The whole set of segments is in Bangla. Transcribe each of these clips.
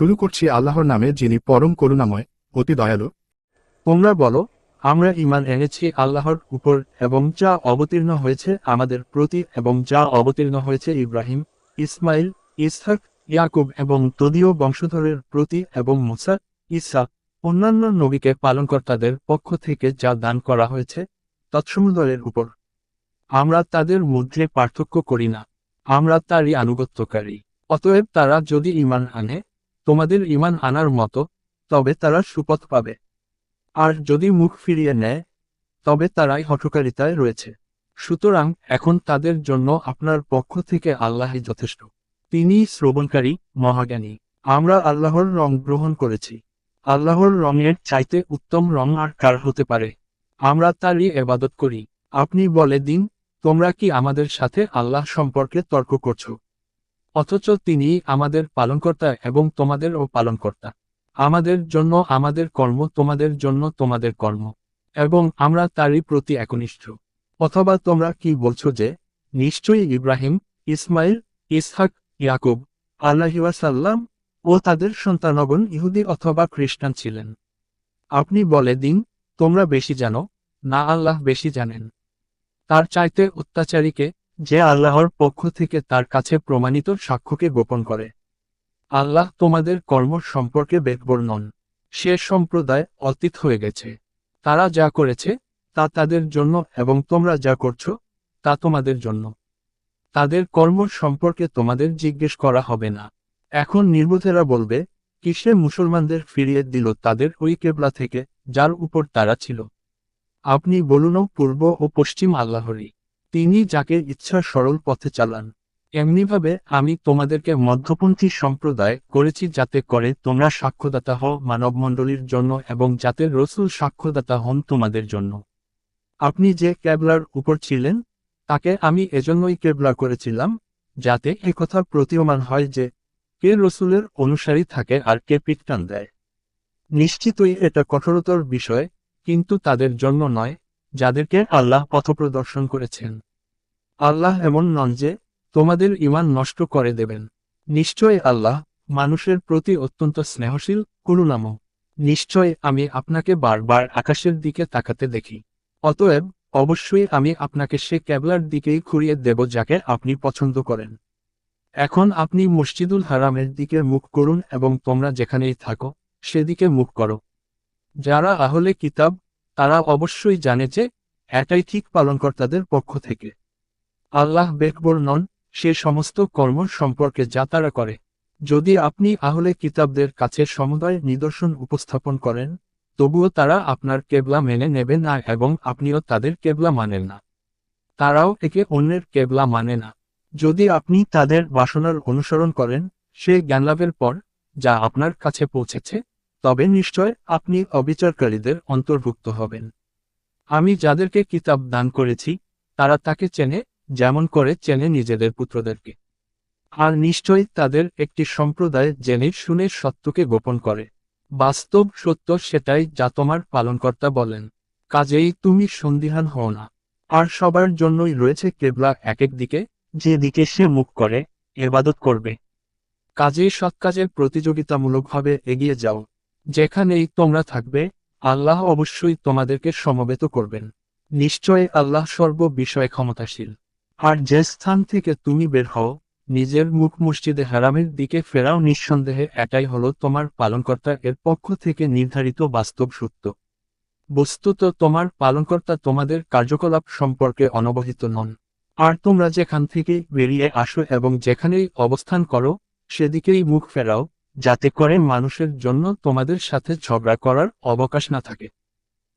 শুরু করছি আল্লাহর নামে যিনি পরম করুণাময়, অতি দয়ালু। তোমরা বলো, আমরা ইমান এনেছি আল্লাহর উপর এবং যা অবতীর্ণ হয়েছে আমাদের প্রতি এবং যা অবতীর্ণ হয়েছে ইব্রাহিম, ইসমাইল, ইসহাক, ইয়াকুব এবং তদীয় বংশধরের প্রতি এবং মুসা ইসা অন্যান্য নবীকে পালনকর্তাদের পক্ষ থেকে যা দান করা হয়েছে তৎসমুদরের উপর। আমরা তাদের মধ্যে পার্থক্য করি না। আমরা তারই আনুগত্যকারী। অতএব তারা যদি ইমান আনে তোমাদের ইমান আনার মতো, তবে তারা সুপথ পাবে। আর যদি মুখ ফিরিয়ে নেয়, তবে তারাই হঠকারিতায় রয়েছে। সুতরাং এখন তাদের জন্য আপনার পক্ষ থেকে আল্লাহই যথেষ্ট। তিনি শ্রবণকারী, মহাজ্ঞানী। আমরা আল্লাহর রং গ্রহণ করেছি। আল্লাহর রঙের চাইতে উত্তম রং আর কার হতে পারে? আমরা তারই এবাদত করি। আপনি বলে দিন, তোমরা কি আমাদের সাথে আল্লাহ সম্পর্কে তর্ক করছ? অথচ তিনি আমাদের পালনকর্তা এবং তোমাদেরও পালনকর্তা। আমাদের জন্য আমাদের কর্ম তোমাদের জন্য তোমাদের কর্ম। এবং আমরা তারই প্রতি একনিষ্ঠ। অথবা তোমরা কি বলছো যে, নিশ্চয়ই ইব্রাহিম, ইসমাইল, ইসহাক, ইয়াকুব আল্লাহিসাল্লাম ও তাদের সন্তানগণ ইহুদি অথবা খ্রিস্টান ছিলেন। আপনি বলে দিন, তোমরা বেশি জানো, না আল্লাহ বেশি জানেন। তার চাইতে অত্যাচারীকে যে আল্লাহর পক্ষ থেকে তার কাছে প্রমাণিত সাক্ষ্যকে গোপন করে। আল্লাহ তোমাদের কর্ম সম্পর্কে বেকবর নন। সে সম্প্রদায় অতীত হয়ে গেছে। তারা যা করেছে, তা তাদের জন্য এবং তোমরা যা করছ, তা তোমাদের জন্য। তাদের কর্ম সম্পর্কে তোমাদের জিজ্ঞেস করা হবে না। এখন নির্বোধেরা বলবে, কিসে মুসলমানদের ফিরিয়ে দিল তাদের ওই কেবলা থেকে, যার উপর তারা ছিল? আপনি বলুনও পূর্ব ও পশ্চিম আল্লাহরই। তিনি যাকে ইচ্ছা সরল পথে চালান। এমনিভাবে আমি তোমাদেরকে মধ্যপন্থী সম্প্রদায় করেছি যাতে করে তোমরা সাক্ষ্যদাতা হও মানবমণ্ডলীর জন্য এবং যাতে রসুল সাক্ষ্যদাতা হন তোমাদের জন্য। আপনি যে ক্যাবলার উপর ছিলেন, তাকে আমি এজন্যই কেবলা করেছিলাম, যাতে একথা প্রতীয়মান হয় যে, কে রসুলের অনুসারী থাকে আর কে পিটটান দেয়। নিশ্চিতই এটা কঠোরতর বিষয়, কিন্তু তাদের জন্য নয়। যাদেরকে আল্লাহ পথপ্রদর্শন করেছেন। আল্লাহ এমন নন যে, তোমাদের ইমান নষ্ট করে দেবেন। নিশ্চয় আল্লাহ মানুষের প্রতি অত্যন্ত স্নেহশীল করুণাম নিশ্চয় আমি আপনাকে বারবার আকাশের দিকে তাকাতে দেখি। অতএব, অবশ্যই আমি আপনাকে সে ক্যাবলার দিকেই ঘুরিয়ে দেব যাকে আপনি পছন্দ করেন। এখন আপনি মসজিদুল হারামের দিকে মুখ করুন এবং তোমরা যেখানেই থাকো, সেদিকে মুখ করো। যারা আহলে কিতাব তারা অবশ্যই জানে যে, এটাই ঠিক পালনকর্তাদের পক্ষ থেকে। আল্লাহ বেকবর নন, সে সমস্ত কর্ম সম্পর্কে যা তারা করে। যদি আপনি আহলে কিতাবদের কাছে সমুদয় নিদর্শন উপস্থাপন করেন, তবুও তারা আপনার কেবলা মেনে নেবে না এবং আপনিও তাদের কেবলা মানেন না। তারাও একে অন্যের কেবলা মানে না। যদি আপনি তাদের বাসনার অনুসরণ করেন, সে জ্ঞানলাভের পর, যা আপনার কাছে পৌঁছেছে তবে নিশ্চয় আপনি অবিচারকারীদের অন্তর্ভুক্ত হবেন। আমি যাদেরকে কিতাব দান করেছি, তারা তাকে চেনে, যেমন করে চেনে নিজেদের পুত্রদেরকে। আর নিশ্চয়ই তাদের একটি সম্প্রদায় জেনে শুনে সত্যকে গোপন করে। বাস্তব সত্য সেটাই যা তোমার পালনকর্তা বলেন, কাজেই তুমি সন্দিহান হও না। আর সবার জন্যই রয়েছে কেবলা এক এক দিকে যে দিকে সে মুখ করে, এবাদত করবে। কাজেই সৎ কাজের প্রতিযোগিতামূলকভাবে এগিয়ে যাও। যেখানেই তোমরা থাকবে, আল্লাহ অবশ্যই তোমাদেরকে সমবেত করবেন। নিশ্চয় আল্লাহ সর্ব বিষয়ে ক্ষমতাশীল। আর যে স্থান থেকে তুমি বের হও, নিজের মুখ মসজিদে হারামের দিকে ফেরাও নিঃসন্দেহে এটাই হলো তোমার পালনকর্তা এর পক্ষ থেকে নির্ধারিত বাস্তব সত্য। বস্তুত তোমার পালনকর্তা তোমাদের কার্যকলাপ সম্পর্কে অনবহিত নন। আর তোমরা যেখান থেকে বেরিয়ে আসো এবং যেখানেই অবস্থান করো, সেদিকেই মুখ ফেরাও যাতে করে মানুষের জন্য তোমাদের সাথে ঝগড়া করার অবকাশ না থাকে।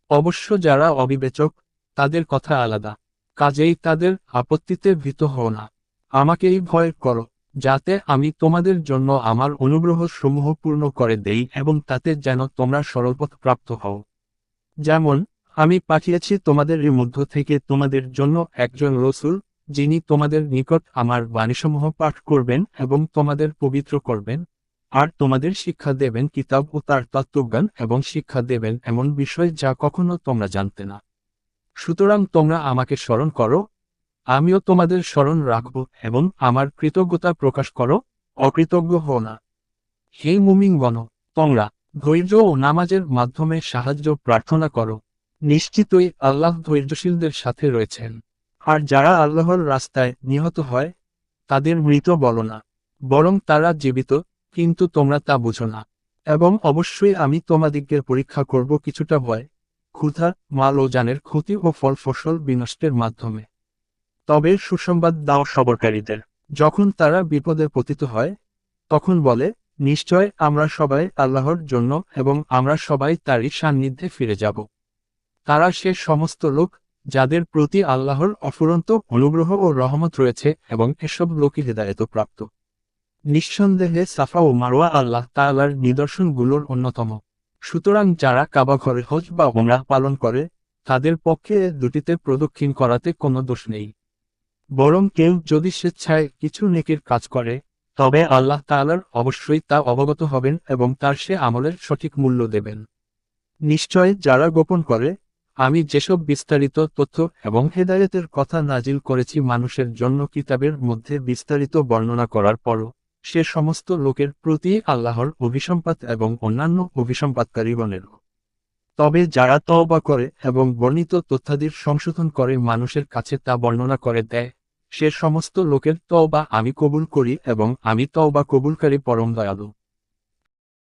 অবশ্য যারা অবিবেচক, তাদের কথা আলাদা। কাজেই তাদের আপত্তিতে ভীত হও না। আমাকেই ভয় করো, যাতে আমি তোমাদের জন্য আমার অনুগ্রহ সমূহ পূর্ণ করে দেই এবং তাতে যেন তোমরা সরলপথ প্রাপ্ত হও। যেমন, আমি পাঠিয়েছি তোমাদের মধ্য থেকে তোমাদের জন্য একজন রসুল, যিনি তোমাদের নিকট আমার বাণীসমূহ পাঠ করবেন এবং তোমাদের পবিত্র করবেন। আর তোমাদের শিক্ষা দেবেন কিতাব ও তার তত্ত্বজ্ঞান এবং শিক্ষা দেবেন এমন বিষয় যা কখনো তোমরা জানতে না। সুতরাং তোমরা আমাকে স্মরণ করো, আমিও তোমাদের স্মরণ রাখব এবং আমার কৃতজ্ঞতা প্রকাশ করো, অকৃতজ্ঞ হও না। হে মুমিন গণ তোমরা ধৈর্য ও নামাজের মাধ্যমে সাহায্য প্রার্থনা করো, নিশ্চিতই আল্লাহ ধৈর্যশীলদের সাথে রয়েছেন। আর যারা আল্লাহর রাস্তায় নিহত হয়, তাদের মৃত বলো না, বরং তারা জীবিত কিন্তু তোমরা তা বুঝো না। এবং অবশ্যই আমি তোমাদিগের পরীক্ষা করব কিছুটা ভয়, ক্ষুধা, মাল ও জানের ক্ষতি ও ফল ফসল বিনষ্টের মাধ্যমে। তবে সুসংবাদ দাও সবরকারীদের, যখন তারা বিপদে পতিত হয়, তখন বলে, নিশ্চয় আমরা সবাই আল্লাহর জন্য এবং আমরা সবাই তারই সান্নিধ্যে ফিরে যাব। তারা সে সমস্ত লোক, যাদের প্রতি আল্লাহর অফুরন্ত অনুগ্রহ ও রহমত রয়েছে এবং এসব লোকই হৃদায়ত প্রাপ্ত নিঃসন্দেহে সাফা ও মারোয়া আল্লাহ তাআলার নিদর্শনগুলোর অন্যতম। সুতরাং যারা কাবা ঘরে হজ বা ওমরাহ পালন করে, তাদের পক্ষে দুটিতে প্রদক্ষিণ করাতে কোনো দোষ নেই। বরং কেউ যদি স্বেচ্ছায় কিছু নেকির কাজ করে, তবে আল্লাহ তাআলার অবশ্যই তা অবগত হবেন এবং তার সে আমলের সঠিক মূল্য দেবেন। নিশ্চয় যারা গোপন করে, আমি যেসব বিস্তারিত তথ্য এবং হেদায়েতের কথা নাজিল করেছি মানুষের জন্য কিতাবের মধ্যে বিস্তারিত বর্ণনা করার পরও সে সমস্ত লোকের প্রতি আল্লাহর অভিসম্পাত এবং অন্যান্য অভিসম্পাতকারীগণেরও তবে যারা তওবা করে এবং বর্ণিত তথ্যাদির সংশোধন করে মানুষের কাছে তা বর্ণনা করে দেয়, সে সমস্ত লোকের তওবা আমি কবুল করি এবং আমি তওবা কবুলকারী পরম দয়ালু।